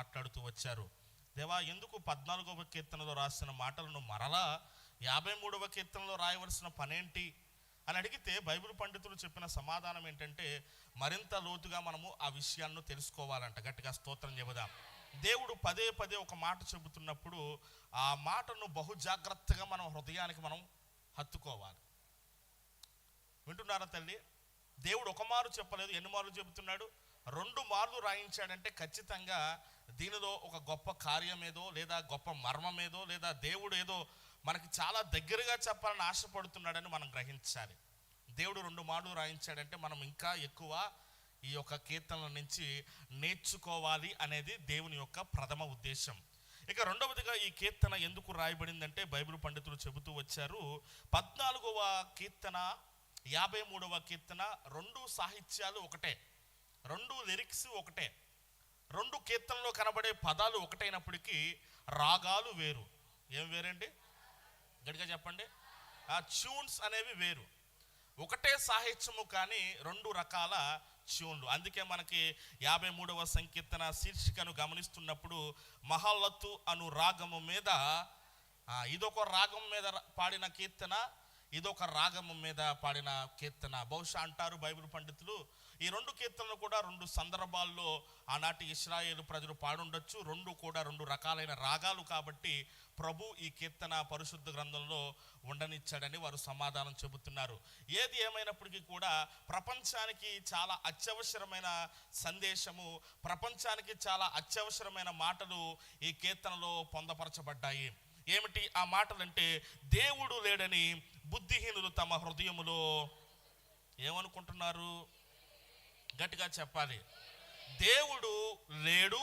మాట్లాడుతూ వచ్చారు. దేవా ఎందుకు పద్నాలుగవ కీర్తనలో రాసిన మాటలను మరలా యాభై మూడవ కీర్తనలో రాయవలసిన పనేంటి? అని అడిగితే బైబిల్ పండితులు చెప్పిన సమాధానం ఏంటంటే మరింత లోతుగా మనము ఆ విషయాలను తెలుసుకోవాలంట. గట్టిగా స్తోత్రం చెబుదాం. దేవుడు పదే పదే ఒక మాట చెబుతున్నప్పుడు ఆ మాటను బహు జాగ్రత్తగా మనం హృదయానికి మనం హత్తుకోవాలి. వింటున్నారా తల్లి? దేవుడు ఒక మారు చెప్పలేదు ఎన్ని మార్లు చెబుతున్నాడు? రెండు మార్లు రాయించాడంటే ఖచ్చితంగా దీనిలో ఒక గొప్ప కార్యం ఏదో లేదా గొప్ప మర్మం ఏదో లేదా దేవుడు ఏదో మనకి చాలా దగ్గరగా చెప్పాలని ఆశపడుతున్నాడని మనం గ్రహించాలి. దేవుడు రెండు మాటలు రాయించాడంటే మనం ఇంకా ఎక్కువ ఈ యొక్క కీర్తనల నుంచి నేర్చుకోవాలి అనేది దేవుని యొక్క ప్రథమ ఉద్దేశం. ఇక రెండవదిగా ఈ కీర్తన ఎందుకు రాయబడిందంటే బైబిల్ పండితులు చెబుతూ వచ్చారు పద్నాలుగవ కీర్తన యాభై మూడవ కీర్తన రెండు సాహిత్యాలు ఒకటే రెండు లిరిక్స్ ఒకటే. రెండు కీర్తనలో కనబడే పదాలు ఒకటైనప్పటికీ రాగాలు వేరు. ఏం వేరండి? గట్టిగా చెప్పండి. ఆ ట్యూన్స్ అనేవి వేరు. ఒకటే సాహిత్యము కానీ రెండు రకాల ట్యూన్లు అందుకే మనకి యాభై మూడవ సంకీర్తన శీర్షికను గమనిస్తున్నప్పుడు మహల్లత్తు అను రాగము మీద ఇదొక రాగం మీద పాడిన కీర్తన ఇదొక రాగము మీద పాడిన కీర్తన. బహుశా అంటారు బైబిల్ పండితులు ఈ రెండు కీర్తనలు కూడా రెండు సందర్భాల్లో ఆనాటి ఇస్రాయేల్ ప్రజలు పాడుండొచ్చు. రెండు కూడా రెండు రకాలైన రాగాలు కాబట్టి ప్రభు ఈ కీర్తన పరిశుద్ధ గ్రంథంలో ఉండనిచ్చాడని వారు సమాధానం చెబుతున్నారు. ఏది ఏమైనప్పటికీ కూడా ప్రపంచానికి చాలా అత్యవసరమైన సందేశము ప్రపంచానికి చాలా అత్యవసరమైన మాటలు ఈ కీర్తనలో పొందపరచబడ్డాయి. ఏమిటి? ఆ మాటలంటే దేవుడు లేడని బుద్ధిహీనులు తమ హృదయములో ఏమనుకుంటున్నారు? గట్టిగా చెప్పాలి. దేవుడు లేడు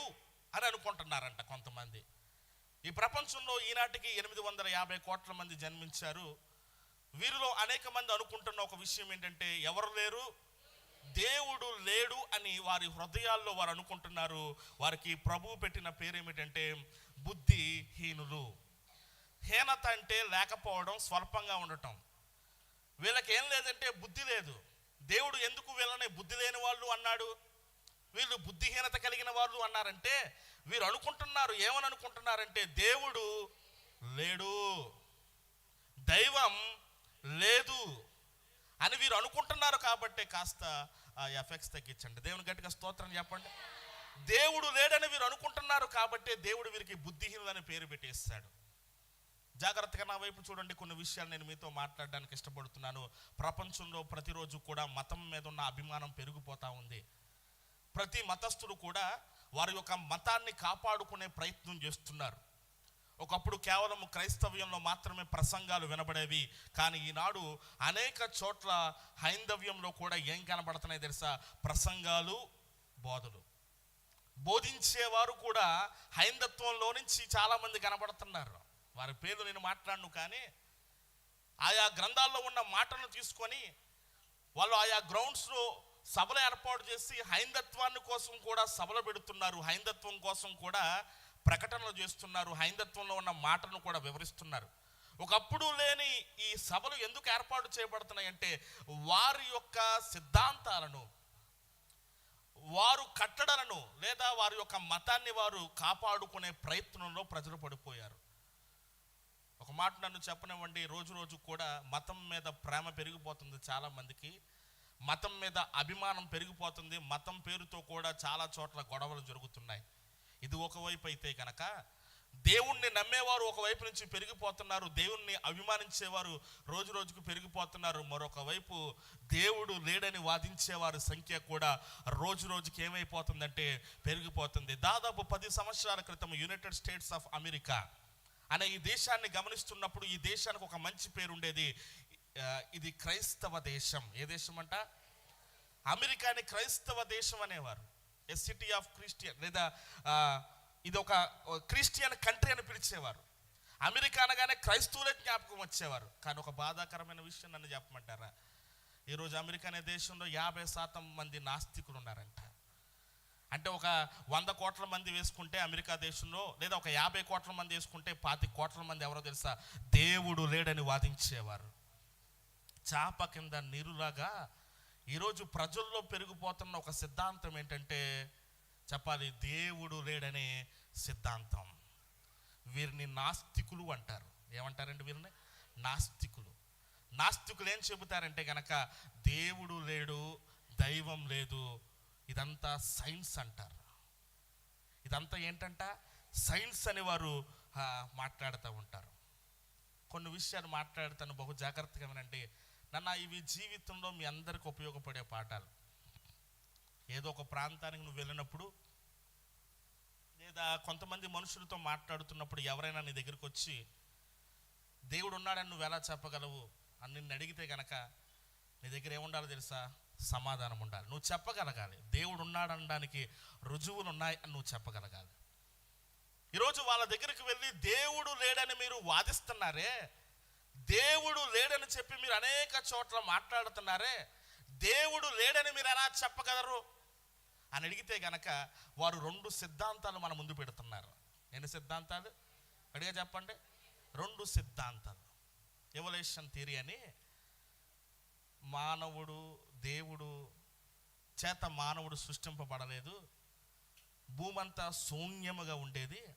అని అనుకుంటున్నారంట కొంతమంది. ఈ ప్రపంచంలో ఈనాటికి ఎనిమిది వందల యాభై కోట్ల మంది జన్మించారు. వీరిలో అనేక మంది అనుకుంటున్న ఒక విషయం ఏంటంటే ఎవరు లేరు? దేవుడు లేడు అని వారి హృదయాల్లో వారు అనుకుంటున్నారు. వారికి ప్రభువు పెట్టిన పేరు ఏమిటంటే బుద్ధిహీనులు. హీనత అంటే లేకపోవడం స్వల్పంగా ఉండటం. వీళ్ళకి ఏం లేదంటే బుద్ధి లేదు. దేవుడు ఎందుకు వీళ్ళని బుద్ధి లేని వాళ్ళు అన్నాడు? వీళ్ళు బుద్ధిహీనత కలిగిన వాళ్ళు అన్నారంటే వీరు అనుకుంటున్నారు ఏమని అనుకుంటున్నారంటే దేవుడు లేడు దైవం లేదు అని వీరు అనుకుంటున్నారు కాబట్టి కాస్త ఆ ఎఫెక్ట్స్ తగ్గించండి. దేవుని గట్టిగా స్తోత్రం చెప్పండి. దేవుడు లేడని వీరు అనుకుంటున్నారు కాబట్టి దేవుడు వీరికి బుద్ధిహీనులని పేరు పెట్టేస్తాడు. జాగ్రత్తగా నా వైపు చూడండి. కొన్ని విషయాలు నేను మీతో మాట్లాడడానికి ఇష్టపడుతున్నాను. ప్రపంచంలో ప్రతిరోజు కూడా మతం మీద ఉన్న అభిమానం పెరిగిపోతా ఉంది. ప్రతి మతస్థుడు కూడా వారి యొక్క మతాన్ని కాపాడుకునే ప్రయత్నం చేస్తున్నారు. ఒకప్పుడు కేవలం క్రైస్తవ్యంలో మాత్రమే ప్రసంగాలు వినబడేవి. కానీ ఈనాడు అనేక చోట్ల హైందవ్యంలో కూడా ఏం కనబడుతున్నాయి తెలుసా? ప్రసంగాలు బోధలు. బోధించేవారు కూడా హైందత్వంలో నుంచి చాలామంది కనబడుతున్నారు. వారి పేర్లు నేను మాట్లాడను కానీ ఆయా గ్రంథాల్లో ఉన్న మాటలను తీసుకొని వాళ్ళు ఆయా గ్రౌండ్స్లో సభలు ఏర్పాటు చేసి హైందత్వాన్ని కోసం కూడా సభలు పెడుతున్నారు. హైందత్వం కోసం కూడా ప్రకటనలు చేస్తున్నారు. హైందత్వంలో ఉన్న మాటను కూడా వివరిస్తున్నారు. ఒకప్పుడు లేని ఈ సభలు ఎందుకు ఏర్పాటు చేయబడుతున్నాయి అంటే వారి యొక్క సిద్ధాంతాలను వారు కట్టడలను లేదా వారి యొక్క మతాన్ని వారు కాపాడుకునే ప్రయత్నంలో ప్రజలు పడిపోయారు. మాట నన్ను చెప్పనివ్వండి రోజు రోజు కూడా మతం మీద ప్రేమ పెరిగిపోతుంది చాలా మందికి. మతం మీద అభిమానం పెరిగిపోతుంది మతం పేరుతో కూడా చాలా చోట్ల గొడవలు జరుగుతున్నాయి. ఇది ఒకవైపు అయితే కనుక దేవుణ్ణి నమ్మేవారు ఒకవైపు నుంచి పెరిగిపోతున్నారు దేవుణ్ణి అభిమానించేవారు రోజు రోజుకు పెరిగిపోతున్నారు. మరొక వైపు దేవుడు లేడని వాదించేవారి సంఖ్య కూడా రోజు రోజుకి ఏమైపోతుందంటే పెరిగిపోతుంది. దాదాపు పది సంవత్సరాల క్రితం యునైటెడ్ స్టేట్స్ ఆఫ్ అమెరికా అనే ఈ దేశాన్ని గమనిస్తున్నప్పుడు ఈ దేశానికి ఒక మంచి పేరు ఉండేది ఇది క్రైస్తవ దేశం. ఏ దేశం అంట అమెరికాని క్రైస్తవ దేశం అనేవారు. ఎ సిటీ ఆఫ్ క్రిస్టియన్ లేదా ఇది ఒక క్రిస్టియన్ కంట్రీ అని పిలిచేవారు. అమెరికా అనగానే క్రైస్తవులే జ్ఞాపకం వచ్చేవారు. కానీ ఒక బాధాకరమైన విషయం నన్ను చెప్పమంటారా? ఈరోజు అమెరికా అనే దేశంలో యాభై శాతం మంది నాస్తికులు ఉన్నారంట. అంటే ఒక వంద కోట్ల మంది వేసుకుంటే అమెరికా దేశంలో లేదా ఒక యాభై కోట్ల మంది వేసుకుంటే పాతి కోట్ల మంది ఎవరో తెలుసా? దేవుడు లేడని వాదించేవారు. చాప కింద నీరులాగా ఈరోజు ప్రజల్లో పెరిగిపోతున్న ఒక సిద్ధాంతం ఏంటంటే చెప్పాలి దేవుడు లేడనే సిద్ధాంతం. వీరిని నాస్తికులు అంటారు. ఏమంటారండి వీరిని? నాస్తికులు. నాస్తికులు ఏం చెబుతారంటే కనుక దేవుడు లేడు దైవం లేదు ఇదంతా సైన్స్ అంటారు. ఇదంతా ఏంటంట? సైన్స్ అని వారు మాట్లాడుతూ ఉంటారు. కొన్ని విషయాలు మాట్లాడుతాను బహు జాగ్రత్తగా వినండి. నన్న ఇవి జీవితంలో మీ అందరికి ఉపయోగపడే పాఠాలు. ఏదో ఒక ప్రాంతానికి నువ్వు వెళ్ళినప్పుడు లేదా కొంతమంది మనుషులతో మాట్లాడుతున్నప్పుడు ఎవరైనా నీ దగ్గరికి వచ్చి దేవుడు ఉన్నాడని నువ్వు ఎలా చెప్పగలవు? అని నిన్ను అడిగితే కనుక నీ దగ్గర ఏముండాలో తెలుసా? సమాధానం ఉండాలి నువ్వు చెప్పగలగాలి. దేవుడు ఉన్నాడనడానికి రుజువులు ఉన్నాయి అని నువ్వు చెప్పగలగాలి. ఈరోజు వాళ్ళ దగ్గరికి వెళ్ళి దేవుడు లేడని మీరు వాదిస్తున్నారే? దేవుడు లేడని చెప్పి మీరు అనేక చోట్ల మాట్లాడుతున్నారే? దేవుడు లేడని మీరు ఎలా చెప్పగలరు? అని అడిగితే గనక వారు రెండు సిద్ధాంతాలు మన ముందు పెడుతున్నారు. ఎన్ని సిద్ధాంతాలు? అడిగా చెప్పండి. రెండు సిద్ధాంతాలు. ఎవల్యూషన్ థియరీ అని మానవుడు దేవుడు చేత మానవుడు సృష్టింపబడలేదు. భూమంతా శూన్యముగా ఉండేది.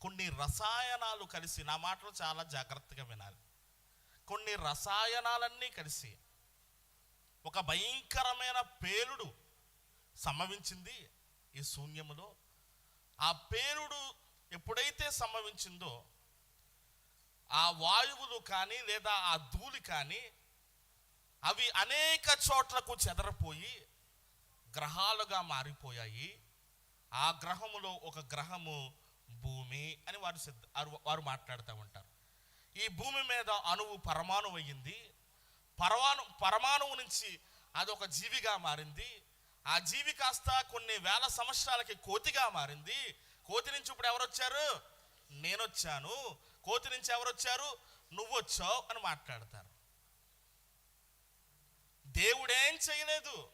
కొన్ని రసాయనాలు కలిసి నా మాటలు చాలా జాగ్రత్తగా వినాలి. కొన్ని రసాయనాలన్నీ కలిసి ఒక భయంకరమైన పేలుడు సంభవించింది ఈ శూన్యములో. ఆ పేలుడు ఎప్పుడైతే సంభవించిందో ఆ వాయువులు కానీ లేదా ఆ ధూళి కానీ అవి అనేక చోట్లకు చెదరపోయి గ్రహాలుగా మారిపోయాయి. ఆ గ్రహములో ఒక గ్రహము భూమి అని వారు సిద్ధ వారు- మాట్లాడుతూ ఉంటారు. ఈ భూమి మీద అణువు పరమాణు అయ్యింది. పరమాణు పరమాణువు నుంచి అది ఒక జీవిగా మారింది. ఆ జీవి కాస్త కొన్ని వేల సంవత్సరాలకి కోతిగా మారింది. కోతి నుంచి ఇప్పుడు ఎవరొచ్చారు? నేనొచ్చాను. కోతి నుంచి ఎవరొచ్చారు? నువ్వొచ్చావు అని మాట్లాడతారు. దేవుడేం చేయలేదు.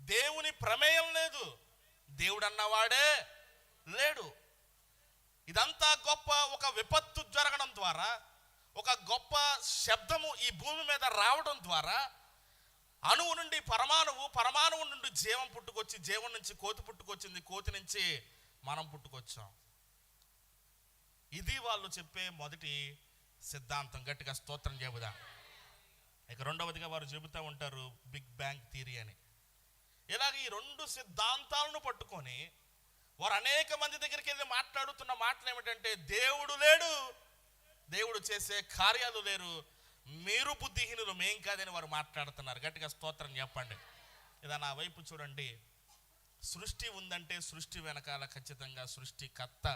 దేవుని ప్రమేయం లేదు. దేవుడు అన్నవాడే లేడు. ఇదంతా గొప్ప ఒక విపత్తు జరగడం ద్వారా ఒక గొప్ప శబ్దము ఈ భూమి మీద రావడం ద్వారా అణువు నుండి పరమాణువు పరమాణువు నుండి జీవం పుట్టుకొచ్చి జీవం నుంచి కోతి పుట్టుకొచ్చింది కోతి నుంచి మనం పుట్టుకొచ్చాం. ఇది వాళ్ళు చెప్పే మొదటి సిద్ధాంతం. గట్టిగా స్తోత్రం చెబుదాం. ఇక రెండవదిగా వారు చెబుతూ ఉంటారు బిగ్ బ్యాంగ్ థియరీ అని. ఇలాగ ఈ రెండు సిద్ధాంతాలను పట్టుకొని వారు అనేక మంది దగ్గరికి వెళ్ళి మాట్లాడుతున్న మాటలు ఏమిటంటే దేవుడు లేడు దేవుడు చేసే కార్యాలు లేరు మీరు బుద్ధిహీనులు మేం కాదని వారు మాట్లాడుతున్నారు. గట్టిగా స్తోత్రం చెప్పండి. ఇదా నా వైపు చూడండి. సృష్టి ఉందంటే సృష్టి వెనకాల ఖచ్చితంగా సృష్టి కర్త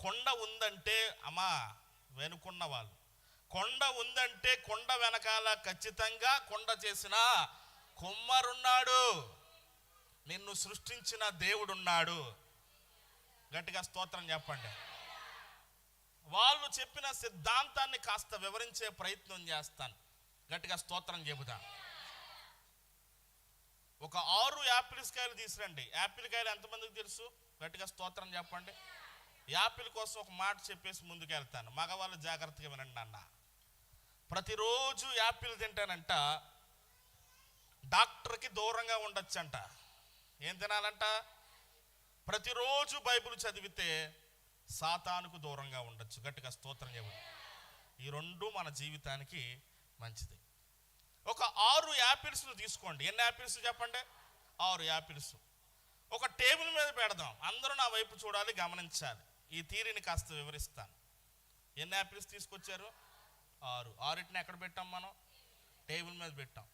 కొండ ఉందంటే అమ్మా వెనుకున్న వాళ్ళు. కొండ ఉందంటే కొండ వెనకాల ఖచ్చితంగా కొండ చేసిన కుమ్మరున్నాడు. నిన్ను సృష్టించిన దేవుడున్నాడు. గట్టిగా స్తోత్రం చెప్పండి. వాళ్ళు చెప్పిన సిద్ధాంతాన్ని కాస్త వివరించే ప్రయత్నం చేస్తాను. గట్టిగా స్తోత్రం చెబుతాను ఒక ఆరు యాపిల్స్ కాయలు తీసురండి యాపిల్ కాయలు ఎంతమందికి తెలుసు? గట్టిగా స్తోత్రం చెప్పండి. యాపిల్ కోసం ఒక మాట చెప్పేసి ముందుకు వెళ్తాను మగవాళ్ళు జాగ్రత్తగా వినండి అన్నా. ప్రతిరోజు యాపిల్ తింటానంట డాక్టర్కి దూరంగా ఉండొచ్చంట. ఏం తినాలంట? ప్రతిరోజు బైబిల్ చదివితే సాతానుకు దూరంగా ఉండొచ్చు. గట్టిగా స్తోత్రం చెబుతుంది ఈ రెండు మన జీవితానికి మంచిది. ఒక ఆరు యాపిల్స్ తీసుకోండి. ఎన్ని యాపిల్స్ చెప్పండి? ఆరు యాపిల్స్. ఒక టేబుల్ మీద పెడదాం. అందరూ నా వైపు చూడాలి గమనించాలి. ఈ తీరిని కాస్త వివరిస్తాను. ఎన్ని యాపిల్స్ తీసుకొచ్చారు? ఆరు. ఆరిటిని ఎక్కడ పెట్టాం మనం? టేబుల్ మీద పెట్టాం.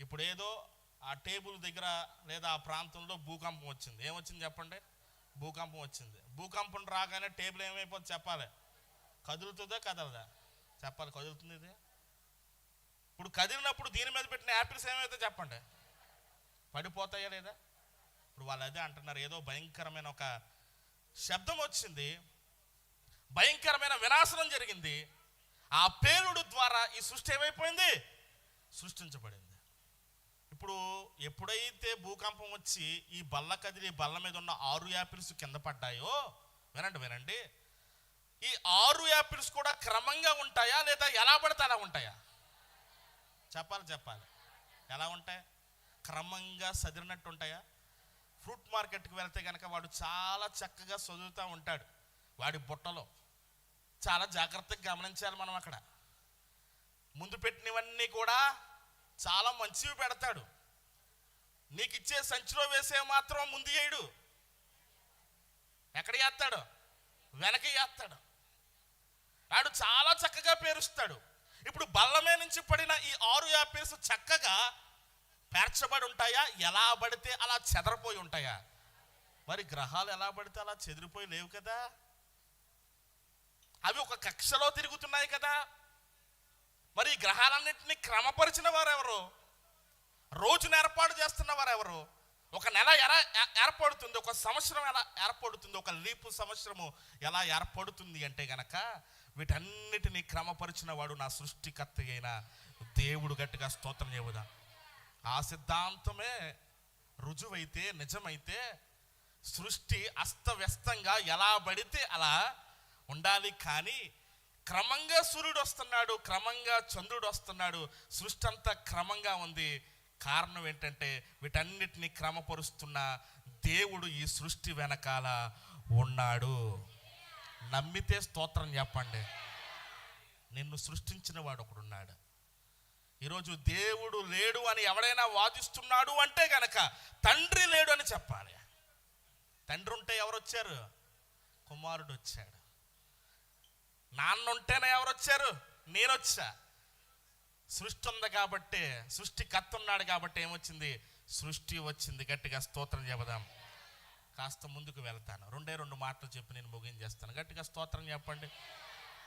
ఇప్పుడు ఏదో ఆ టేబుల్ దగ్గర లేదా ఆ ప్రాంతంలో భూకంపం వచ్చింది. ఏమొచ్చింది చెప్పండి? భూకంపం వచ్చింది. భూకంపం రాగానే టేబుల్ ఏమైపోతుంది చెప్పాలి. కదులుతుందా కదలదా? చెప్పాలి కదులుతుంది ఇది. ఇప్పుడు కదిలినప్పుడు దీని మీద పెట్టిన యాపిల్స్ ఏమైతే చెప్పండి? పడిపోతాయా లేదా? ఇప్పుడు వాళ్ళు అదే అంటున్నారు. ఏదో భయంకరమైన ఒక శబ్దం వచ్చింది. భయంకరమైన వినాశనం జరిగింది. ఆ పేలుడు ద్వారా ఈ సృష్టి ఏమైపోయింది? సృష్టించబడింది. ఇప్పుడు ఎప్పుడైతే భూకంపం వచ్చి ఈ బల్ల కదిలి బల్ల మీద ఉన్న ఆరు యాపిల్స్ కింద పడ్డాయో వినండి వినండి. ఈ ఆరు యాపిల్స్ కూడా క్రమంగా ఉంటాయా లేదా ఎలా పడితే అలా ఉంటాయా? చెప్పాలి చెప్పాలి. ఎలా ఉంటాయి? క్రమంగా సదిరినట్టు ఉంటాయా? ఫ్రూట్ మార్కెట్కి వెళ్తే కనుక వాడు చాలా చక్కగా చదువుతూ ఉంటాడు. వాడి బుట్టలో. చాలా జాగ్రత్తగా గమనించాలి మనం అక్కడ. ముందు పెట్టినవన్నీ కూడా చాలా మంచివి పెడతాడు. నీకు ఇచ్చే సంచిలో వేసే మాత్రం ముందు వేయడు ఎక్కడ వేస్తాడు వెనక వేస్తాడు వాడు చాలా చక్కగా పేరుస్తాడు. ఇప్పుడు బల్లమే నుంచి పడిన ఈ ఆరు యాపిల్స్ చక్కగా పేర్చబడి ఉంటాయా? ఎలా పడితే అలా చెదరపోయి ఉంటాయా? మరి గ్రహాలు ఎలా పడితే అలా చెదిరిపోయి లేవు కదా? అవి ఒక కక్షలో తిరుగుతున్నాయి కదా. మరి ఈ గ్రహాలన్నింటినీ క్రమపరిచిన వారెవరు? రోజును ఏర్పాటు చేస్తున్న వారెవరు? ఒక నెల ఎలా ఏర్పడుతుంది ఒక సంవత్సరం ఎలా ఏర్పడుతుంది ఒక లీపు సంవత్సరము ఎలా ఏర్పడుతుంది అంటే గనక వీటన్నిటినీ క్రమపరిచిన వాడు నా సృష్టికర్త అయిన దేవుడు గట్టిగా స్తోత్రం చేయదా ఆ సిద్ధాంతమే రుజువైతే నిజమైతే సృష్టి అస్తవ్యస్తంగా ఎలా పడితే అలా ఉండాలి కానీ క్రమంగా సూర్యుడు వస్తున్నాడు క్రమంగా చంద్రుడు వస్తున్నాడు సృష్టి అంతా క్రమంగా ఉంది. కారణం ఏంటంటే వీటన్నిటిని క్రమపరుస్తున్న దేవుడు ఈ సృష్టి వెనకాల ఉన్నాడు. నమ్మితే స్తోత్రం చెప్పండి. నిన్ను సృష్టించిన వాడు ఒకడున్నాడు ఈరోజు దేవుడు లేడు అని ఎవడైనా వాదిస్తున్నాడు అంటే గనక తండ్రి లేడు అని చెప్పాలి. తండ్రి ఉంటే ఎవరు వచ్చారు కుమారుడు వచ్చాడు నాన్న ఉంటేనే ఎవరు వచ్చారు నేను వచ్చా సృష్టి ఉంది కాబట్టి సృష్టికర్త ఉన్నాడు కాబట్టి ఏమొచ్చింది? సృష్టి వచ్చింది. గట్టిగా స్తోత్రం చెబదాం. కాస్త ముందుకు వెళ్తాను. రెండే రెండు మాటలు చెప్పి నేను ముగించేస్తాను. గట్టిగా స్తోత్రం చెప్పండి.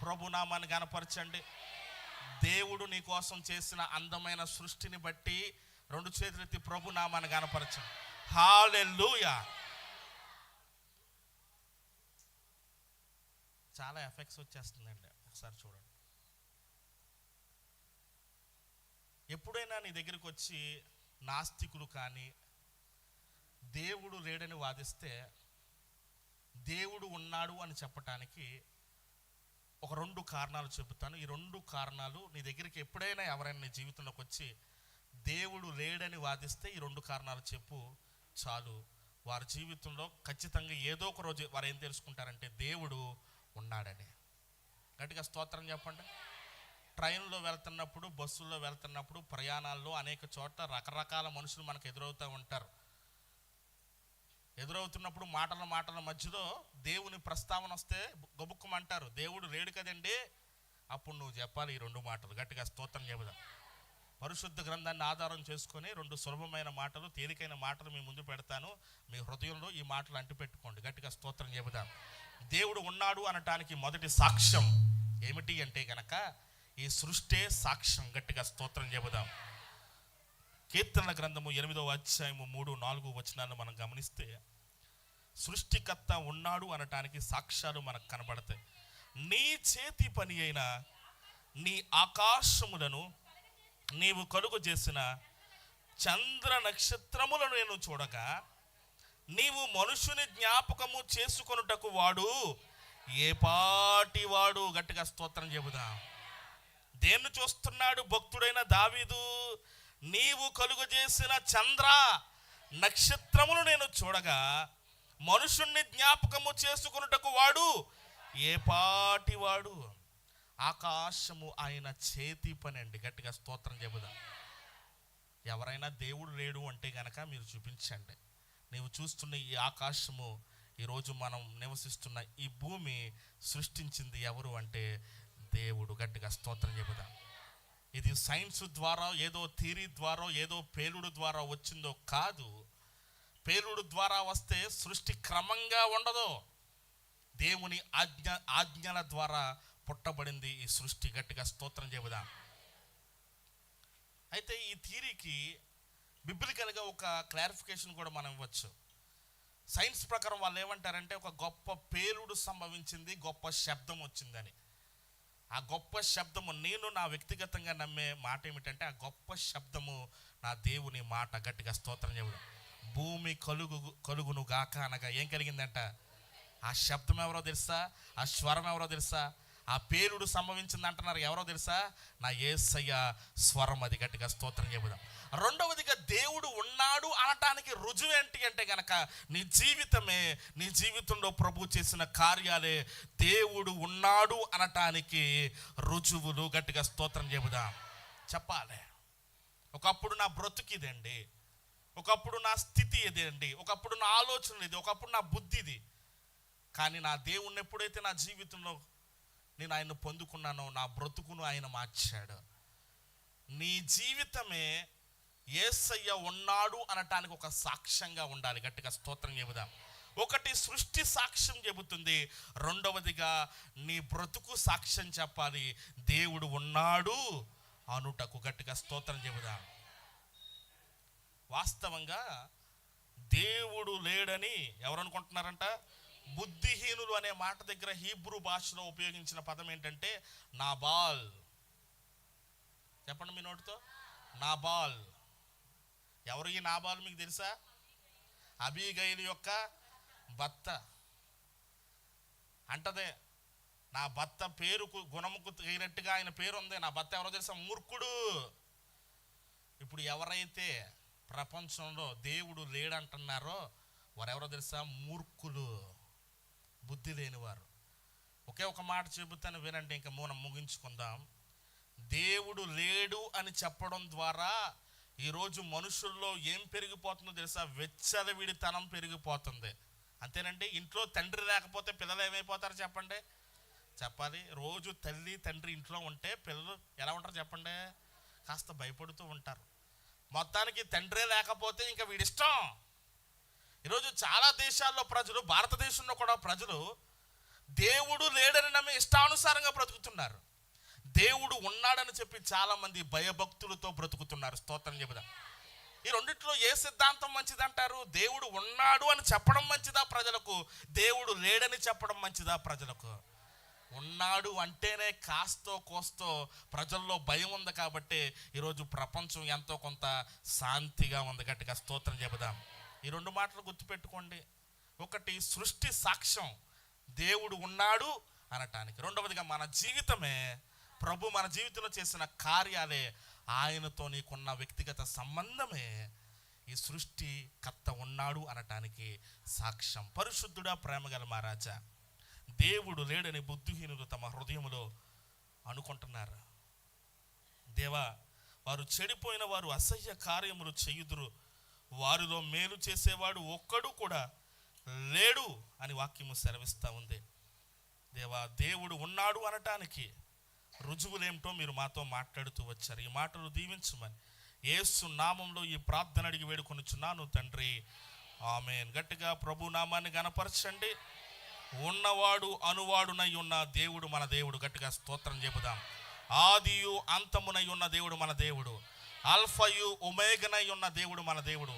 ప్రభు నామాన్ని దేవుడు నీ కోసం చేసిన అందమైన సృష్టిని బట్టి రెండు చేతులెత్తి ప్రభు నామాన్ని గనపరచండి చాలా ఎఫెక్ట్స్ వచ్చేస్తుందండి. ఒకసారి చూడండి. ఎప్పుడైనా నీ దగ్గరికి వచ్చి నాస్తికులు కానీ దేవుడు లేడని వాదిస్తే దేవుడు ఉన్నాడు అని చెప్పటానికి ఒక రెండు కారణాలు చెబుతాను. ఈ రెండు కారణాలు నీ దగ్గరికి ఎప్పుడైనా ఎవరైనా నీ జీవితంలోకి వచ్చి దేవుడు లేడని వాదిస్తే ఈ రెండు కారణాలు చెప్పు చాలు. వారి జీవితంలో ఖచ్చితంగా ఏదో ఒక రోజు వారు ఏం తెలుసుకుంటారంటే దేవుడు ఉన్నాడని. గట్టిగా స్తోత్రం చెప్పండి. ట్రైన్లో వెళ్తున్నప్పుడు బస్సుల్లో వెళ్తున్నప్పుడు ప్రయాణాల్లో అనేక చోట్ల రకరకాల మనుషులు మనకు ఎదురవుతూ ఉంటారు. ఎదురవుతున్నప్పుడు మాటల మాటల మధ్యలో దేవుని ప్రస్తావన వస్తే గబుక్కుమంటారు. దేవుడు లేడు కదండి? అప్పుడు నువ్వు చెప్పాలి ఈ రెండు మాటలు. గట్టిగా స్తోత్రం చెబుదాం. పరిశుద్ధ గ్రంథాన్ని ఆధారం చేసుకొని రెండు సులభమైన మాటలు తేలికైన మాటలు మీ ముందు పెడతాను. మీ హృదయంలో ఈ మాటలు అంటిపెట్టుకోండి. గట్టిగా స్తోత్రం చెబుదాం. దేవుడు ఉన్నాడు అనటానికి మొదటి సాక్ష్యం ఏమిటి అంటే గనక ఈ సృష్టే సాక్ష్యం. గట్టిగా స్తోత్రం చెబుదాం. కీర్తన గ్రంథము ఎనిమిదవ అధ్యాయము మూడు నాలుగు వచనాలను మనం గమనిస్తే సృష్టికర్త ఉన్నాడు అనటానికి సాక్ష్యాలు మనకు కనబడతాయి. నీ చేతి పని అయిన నీ ఆకాశములను నీవు కలుగు చేసిన చంద్ర నక్షత్రములను నేను చూడగా నీవు మనుషుని జ్ఞాపకము చేసుకొనుటకు వాడు ఏ పాటి వాడు? గట్టిగా స్తోత్రం చెబుదాం. దేన్ని చూస్తున్నాడు భక్తుడైన దావీదు? నీవు కలుగు చేసిన చంద్ర నక్షత్రములు నేను చూడగా మనుషుణ్ణి జ్ఞాపకము చేసుకున్నటకు వాడు ఏ పాటి వాడు? ఆకాశము ఆయన చేతి పని అండి. గట్టిగా స్తోత్రం చెబుదాం. ఎవరైనా దేవుడు లేడు అంటే గనక మీరు చూపించండి. నీవు చూస్తున్న ఈ ఆకాశము ఈరోజు మనం నివసిస్తున్న ఈ భూమి సృష్టించింది ఎవరు అంటే దేవుడు. గట్టిగా స్తోత్రం చెబుదాం. ఇది సైన్స్ ద్వారా ఏదో థీరీ ద్వారా ఏదో పేలుడు ద్వారా వచ్చిందో కాదు. పేలుడు ద్వారా వస్తే సృష్టి క్రమంగా ఉండదు. దేవుని ఆజ్ఞ ఆజ్ఞల ద్వారా పుట్టబడింది ఈ సృష్టి. గట్టిగా స్తోత్రం చెబుదాం. అయితే ఈ థీరీకి బిబ్లికల్గా ఒక క్లారిఫికేషన్ కూడా మనం ఇవ్వచ్చు. సైన్స్ ప్రకారం వాళ్ళు ఏమంటారంటే ఒక గొప్ప పేలుడు సంభవించింది గొప్ప శబ్దం వచ్చిందని. ఆ గొప్ప శబ్దము నేను నా వ్యక్తిగతంగా నమ్మే మాట ఏమిటంటే ఆ గొప్ప శబ్దము నా దేవుని మాట. గట్టిగా స్తోత్రం చెబుదాం. భూమి కలుగు కలుగును గాక అనగా ఏం కలిగిందంట? ఆ శబ్దం ఎవరో తెలుసా? ఆ స్వరం ఎవరో తెలుసా? ఆ పేలుడు సంభవించింది అంటున్నారు ఎవరో తెలుసా? నా ఏసయ్య స్వరం అది గట్టిగా స్తోత్రం చెబుదాం. రెండవదిగా దేవుడు ఉన్నాడు అనటానికి రుజువు ఏంటి అంటే కనుక నీ జీవితమే నీ జీవితంలో ప్రభు చేసిన కార్యాలే దేవుడు ఉన్నాడు అనటానికి రుజువులు గట్టిగా స్తోత్రం చెబుదాం. చెప్పాలి. ఒకప్పుడు నా బ్రతుకిదండి ఒకప్పుడు నా స్థితి ఇదండి? ఒకప్పుడు నా ఆలోచన ఇది ఒకప్పుడు నా బుద్ధి ఇది. కానీ నా దేవుణ్ణి ఎప్పుడైతే నా జీవితంలో నేను ఆయన పొందుకున్నాను నా బ్రతుకును ఆయన మార్చాడు. నీ జీవితమే ఏసయ్య ఉన్నాడు అనటానికి ఒక సాక్ష్యంగా ఉండాలి. గట్టిగా స్తోత్రం చెబుదాం. ఒకటి సృష్టి సాక్ష్యం చెబుతుంది. రెండవదిగా నీ బ్రతుకు సాక్ష్యం చెప్పాలి. దేవుడు ఉన్నాడు అనుటకు గట్టిగా స్తోత్రం చెబుదాం. వాస్తవంగా దేవుడు లేడని ఎవరు అనుకుంటున్నారంట? బుద్ధిహీనులు అనే మాట దగ్గర హీబ్రూ భాషలో ఉపయోగించిన పదం ఏంటంటే నాబాల్. చెప్పండి మీ నోటితో. నాబాల్. ఎవరు ఈ నాబాల్ మీకు తెలుసా? అబీగైలు యొక్క భర్త. అంటదే నా భర్త పేరుకు గుణముకు తగినట్టుగా ఆయన పేరు ఉంది నా భర్త ఎవరో తెలుసా? మూర్ఖుడు. ఇప్పుడు ఎవరైతే ప్రపంచంలో దేవుడు లేడంటున్నారో వారెవరో తెలుసా? మూర్ఖులు. బుద్ధి లేనివారు. ఒకే ఒక మాట చెబుతాను వినండి ఇంకా మనం ముగించుకుందాం. దేవుడు లేడు అని చెప్పడం ద్వారా ఈరోజు మనుషుల్లో ఏం పెరిగిపోతుందో తెలుసా? వెచ్చలవిడితనం పెరిగిపోతుంది. అంతేనండి? ఇంట్లో తండ్రి లేకపోతే పిల్లలు ఏమైపోతారు చెప్పండి? చెప్పాలి. రోజు తల్లి తండ్రి ఇంట్లో ఉంటే పిల్లలు ఎలా ఉంటారు చెప్పండి? కాస్త భయపడుతూ ఉంటారు. మొత్తానికి తండ్రే లేకపోతే ఇంకా వీడిష్టం. ఈరోజు చాలా దేశాల్లో ప్రజలు భారతదేశంలో కూడా ప్రజలు దేవుడు లేడని నమ్మి ఇష్టానుసారంగా బ్రతుకుతున్నారు. దేవుడు ఉన్నాడని చెప్పి చాలామంది భయభక్తులతో బ్రతుకుతున్నారు. స్తోత్రం చెబుదాం. ఈ రెండిట్లో ఏ సిద్ధాంతం మంచిదంటారు? దేవుడు ఉన్నాడు అని చెప్పడం మంచిదా ప్రజలకు? దేవుడు లేడని చెప్పడం మంచిదా ప్రజలకు? ఉన్నాడు అంటేనే కాస్తో కోస్తో ప్రజల్లో భయం ఉంది కాబట్టి ఈరోజు ప్రపంచం ఎంతో కొంత శాంతిగా ఉంది. గట్టిగా స్తోత్రం చెబుదాం. ఈ రెండు మాటలు గుర్తుపెట్టుకోండి. ఒకటి సృష్టి సాక్ష్యం. దేవుడు ఉన్నాడు అనటానికి. రెండవదిగా మన జీవితమే ప్రభు మన జీవితంలో చేసిన కార్యాలే ఆయనతో నీకున్న వ్యక్తిగత సంబంధమే. ఈ సృష్టి కర్త ఉన్నాడు అనటానికి సాక్ష్యం. పరిశుద్ధుడా ప్రేమగల మహారాజా దేవుడు లేడని బుద్ధిహీనులు తమ హృదయంలో అనుకుంటున్నారు. దేవా వారు చెడిపోయిన వారు అసహ్య కార్యములు చేయుదురు వారిలో మేలు చేసేవాడు ఒక్కడు కూడా లేడు అని వాక్యము సెలవిస్తూ ఉంది. దేవా దేవుడు ఉన్నాడు అనటానికి రుజువులేమిటో మీరు మాతో మాట్లాడుతూ వచ్చారు. ఈ మాటలు దీవించమని ఏసు నామంలో ఈ ప్రార్థన అడిగి వేడుకొనిచున్నాను తండ్రి. ఆమె గట్టిగా ప్రభు నామాన్ని గనపరచండి. ఉన్నవాడు అనువాడునై ఉన్న దేవుడు మన దేవుడు. గట్టిగా స్తోత్రం చెబుదాం. ఆదియు అంతమునై ఉన్న దేవుడు మన దేవుడు. అల్ఫయు ఉమేగనై ఉన్న దేవుడు మన దేవుడు.